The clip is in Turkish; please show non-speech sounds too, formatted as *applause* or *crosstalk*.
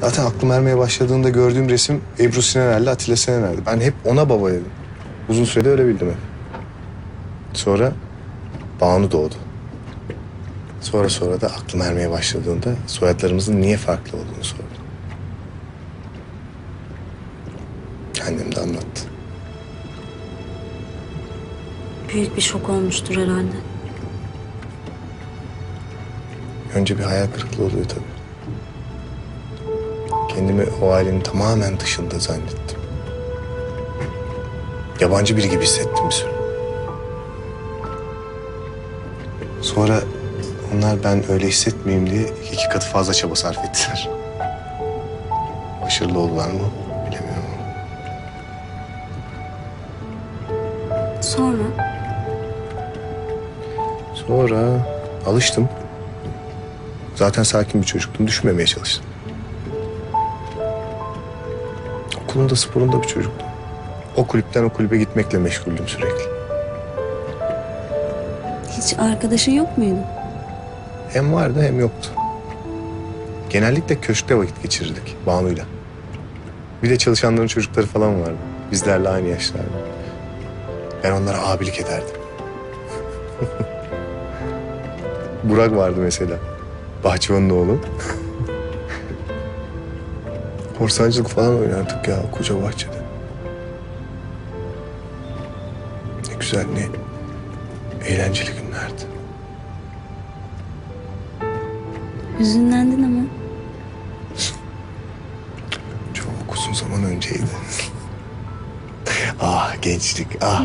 Zaten aklım ermeye başladığında gördüğüm resim Ebru Sinener'le Atilla Sinener'di. Ben hep ona baba dedim. Uzun sürede öyle bildim hep. Sonra Banu doğdu. Sonra sonra da aklım ermeye başladığında soyadlarımızın niye farklı olduğunu sordum. Annem de anlattı. Büyük bir şok olmuştur herhalde. Önce bir hayal kırıklığı oluyor tabii. Kendimi o ailenin tamamen dışında zannettim. Yabancı biri gibi hissettim bir süre. Sonra onlar ben öyle hissetmeyeyim diye iki katı fazla çaba sarf ettiler. Başarılı oldular mı bilemiyorum. Sonra Sonra alıştım. Zaten sakin bir çocuktum. Düşmemeye çalıştım. Okulunda sporunda bir çocuktum. O kulüpten o kulübe gitmekle meşguldüm sürekli. hiç arkadaşın yok muydu? Hem vardı hem yoktu. Genellikle köşkte vakit geçirirdik Banu'yla. Bir de çalışanların çocukları falan vardı. Bizlerle aynı yaşlarda. Ben onlara abilik ederdim. *laughs* Burak vardı mesela. Bahçıvanın oğlu. Korsancılık falan oynardık ya koca bahçede. Ne güzel ne eğlenceli günlerdi. Hüzünlendin ama. Çok uzun zaman önceydi. ah gençlik ah.